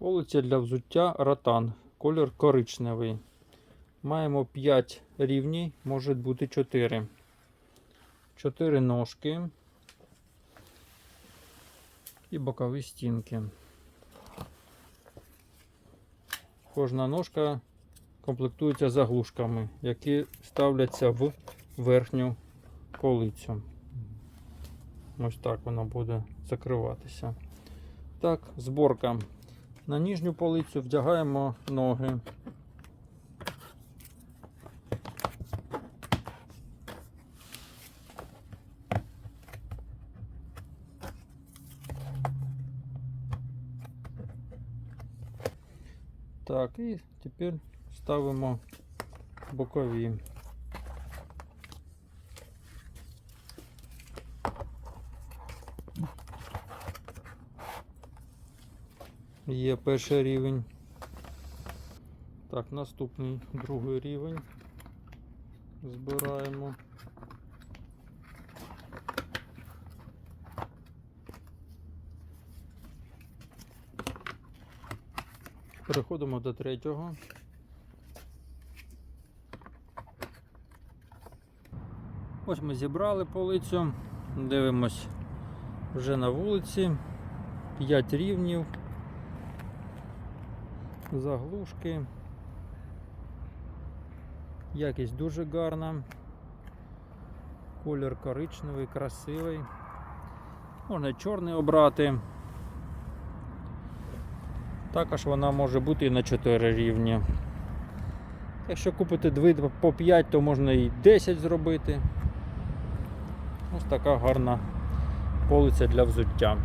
Полиця для взуття ротан. Колір коричневий. Маємо 5 рівнів, може бути 4. 4 ножки і бокові стінки. Кожна ножка комплектується заглушками, які ставляться в верхню полицю. Ось так вона буде закриватися. Так, зборка. На нижню полицю вдягаємо ноги. Так, і тепер ставимо бокові. Є перший рівень. Так, наступний другий рівень. Збираємо. Переходимо до третього. Ось ми зібрали полицю. Дивимось вже на вулиці. 5 рівнів заглушки. Якість дуже гарна. Колір коричневий, красивий. Можна чорний обрати. Також вона може бути і на 4 рівні. Якщо купити дві по 5, то можна і 10 зробити. Ось така гарна полиця для взуття.